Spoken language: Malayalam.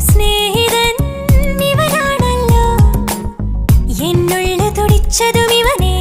സ്നേഹിതൻ ഇവനാണല്ലോ. എന്നുള്ളു തുടിച്ചതും ഇവനെ